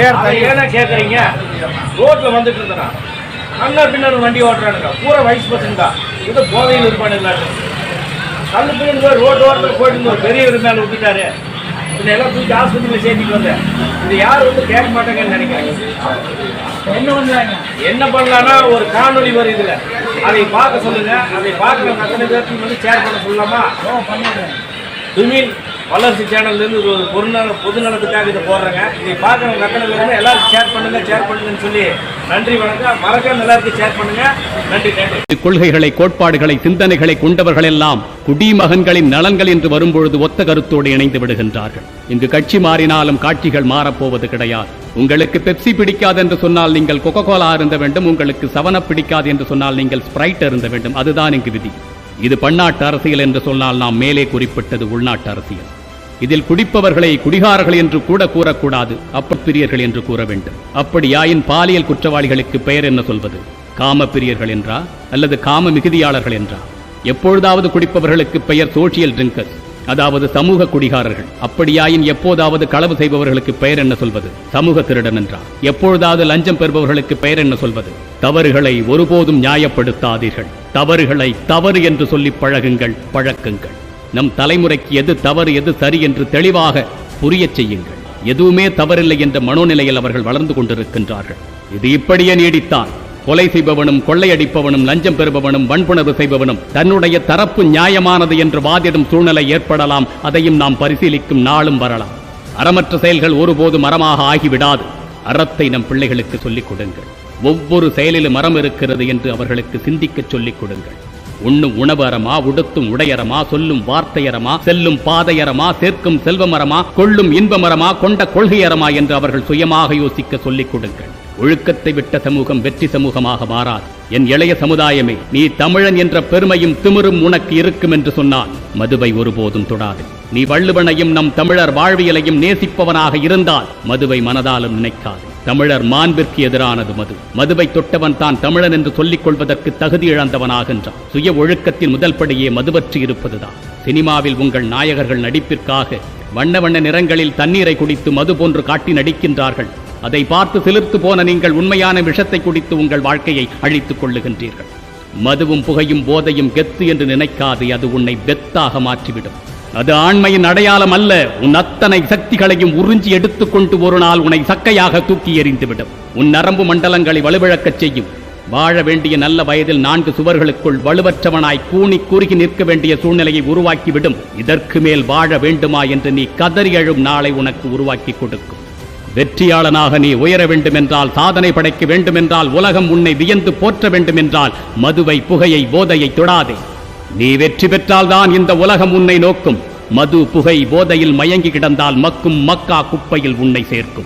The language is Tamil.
சரி. ஏன்னா கேட்குறீங்க ரோட்ல வந்துட்டு இருந்தான்? அண்ணா பின்னர் வண்டி ஓட்டுறானுங்க. பூரா வயசு பசங்க இது போதையில் இருப்பானுங்களா கல்லு பின்னாடி போய் ரோடு ஓரத்தில் போயிட்டு இருந்த ஒரு பெரியவர் மேலே விட்டுட்டாரு எல்லாம் தூக்கி ஆஸ்பத்திரியில் சேர்த்துட்டு வந்தேன். இது யார் வந்து கேட்க மாட்டாங்கன்னு நினைக்கிறாங்க? என்ன பண்றாங்க? என்ன பண்ணலாம்னா ஒரு காணொளி வரும் இதுல. அதை பார்க்க சொல்லுங்க. அதை பார்க்குற அத்தனை பேர்த்தையும் வந்து ஷேர் பண்ண சொல்லலாமா? ஓ வல்லரசு சேனல்லேருந்து இது ஒரு பொருநல பொதுநலத்துக்காக இதை போடுறேங்க. இதை பார்க்குறவங்க அத்தனை பேருமே எல்லாரும் ஷேர் பண்ணுங்க ஷேர் பண்ணுங்கன்னு சொல்லி நன்றி வணக்கம். மறக்காம எல்லாருக்கும் ஷேர் பண்ணுங்க. நன்றி நன்றி. கொள்கைகளை கோட்பாடுகளை சிந்தனைகளை கொண்டவர்கள் எல்லாம் குடிமகன்களின் நலன்கள் என்று வரும்பொழுது ஒத்த கருத்தோடு இணைந்து விடுகின்றார்கள். இங்கு கட்சி மாறினாலும் காட்சிகள் மாறப்போவது கிடையாது. உங்களுக்கு பெப்சி பிடிக்காது என்று சொன்னால் நீங்கள் கொக்கோ கோலா இருந்த வேண்டும். உங்களுக்கு சவனப் பிடிக்காது என்று சொன்னால் நீங்கள் ஸ்ப்ரைட் இருந்த வேண்டும். அதுதான் இங்கு விதி. இது பன்னாட்டு அரசியல் என்று சொன்னால் நாம் மேலே குறிப்பிட்டது உள்நாட்டு அரசியல். இதில் குடிப்பவர்களை குடிகாரர்கள் என்று கூட கூறக்கூடாது அப்பப்பிரியர்கள் என்று கூற வேண்டும். அப்படியாயின் பாலியல் குற்றவாளிகளுக்கு பெயர் என்ன சொல்வது? காம பிரியர்கள் என்றா அல்லது காம மிகுதியாளர்கள் என்றா? எப்பொழுதாவது குடிப்பவர்களுக்கு பெயர் சோசியல் ட்ரிங்கர்ஸ் அதாவது சமூக குடிகாரர்கள். அப்படியாயின் எப்போதாவது களவு செய்பவர்களுக்கு பெயர் என்ன சொல்வது? சமூக திருடன் என்றா? எப்பொழுதாவது லஞ்சம் பெறுபவர்களுக்கு பெயர் என்ன சொல்வது? தவறுகளை ஒருபோதும் நியாயப்படுத்தாதீர்கள். தவறுகளை தவறு என்று சொல்லி பழகுங்கள் பழக்குங்கள். நம் தலைமுறைக்கு எது தவறு எது சரி என்று தெளிவாக புரியச் செய்யுங்கள். எதுவுமே தவறில்லை என்ற மனோநிலையில் அவர்கள் வளர்ந்து கொண்டிருக்கின்றார்கள். இது இப்படியே நீடித்தான். கொலை செய்பவனும் கொள்ளையடிப்பவனும் லஞ்சம் பெறுபவனும் வன்புணர்வு செய்பவனும் தன்னுடைய தரப்பு நியாயமானது என்று வாதிடும் சூழ்நிலை ஏற்படலாம். அதையும் நாம் பரிசீலிக்கும் நாளும் வரலாம். அறமற்ற செயல்கள் ஒருபோதும் அறமாக ஆகிவிடாது. அறத்தை நம் பிள்ளைகளுக்கு சொல்லிக் கொடுங்கள். ஒவ்வொரு செயலிலும் மரம் இருக்கிறது என்று அவர்களுக்கு சிந்திக்கச் சொல்லிக் கொடுங்கள். உண்ணும் உணவரமா உடுத்தும் உடையரமா சொல்லும் வார்த்தையரமா செல்லும் பாதையரமா சேர்க்கும் செல்வமரமா கொள்ளும் இன்பமரமா கொண்ட கொள்கையரமா என்று அவர்கள் சுயமாக யோசிக்க சொல்லிக் கொடுங்கள். ஒழுக்கத்தை விட்ட சமூகம் வெற்றி சமூகமாக மாறாது. என் இளைய சமுதாயமே நீ தமிழன் என்ற பெருமையும் திமிரும் உனக்கு இருக்கும் என்று சொன்னால் மதுவை ஒருபோதும் தொடாது. நீ வள்ளுவனையும் நம் தமிழர் வாழ்வியலையும் நேசிப்பவனாக இருந்தால் மதுவை மனதாலும் நினைக்காது. தமிழர் மாண்பிற்கு எதிரானது மது. மதுவை தொட்டவன் தான் தமிழன் என்று சொல்லிக் கொள்வதற்கு தகுதி இழந்தவனாகின்றான் சுய ஒழுக்கத்தின் முதல் படியே மதுவற்றி இருப்பதுதான். சினிமாவில் உங்கள் நாயகர்கள் நடிப்பிற்காக வண்ண வண்ண நிறங்களில் தண்ணீரை குடித்து மது போன்று காட்டி நடிக்கின்றார்கள். அதை பார்த்து சிலிர்த்து போன நீங்கள் உண்மையான விஷத்தை குடித்து உங்கள் வாழ்க்கையை அழித்துக் கொள்ளுகின்றீர்கள். மதுவும் புகையும் போதையும் கெத்து என்று நினைக்காது அது உன்னை வெத்தாக மாற்றிவிடும். அது ஆண்மையின் அடையாளம் அல்ல. உன் அத்தனை சக்திகளையும் உறிஞ்சி எடுத்துக்கொண்டு ஒரு நாள் உன்னை சக்கையாக தூக்கி எறிந்துவிடும். உன் நரம்பு மண்டலங்களை வலுவிழக்கச் செய்யும். வாழ வேண்டிய நல்ல வயதில் நான்கு சுவர்களுக்குள் வலுவற்றவனாய் கூனி குறுகி நிற்க வேண்டிய சூழ்நிலையை உருவாக்கிவிடும். இதற்கு மேல் வாழ வேண்டுமா என்று நீ கதறி எழும் நாளை உனக்கு உருவாக்கி கொடுக்கும். வெற்றியாளனாக நீ உயர வேண்டுமென்றால் சாதனை படைக்க வேண்டுமென்றால் உலகம் உன்னை வியந்து போற்ற வேண்டுமென்றால் மதுவை புகையை போதையை தொடாதே. நீ வெற்றி பெற்றால்தான் இந்த உலகம் உன்னை நோக்கும். மது புகை போதையில் மயங்கி கிடந்தால் மக்கும் மக்கா குப்பையில் உன்னை சேர்க்கும்.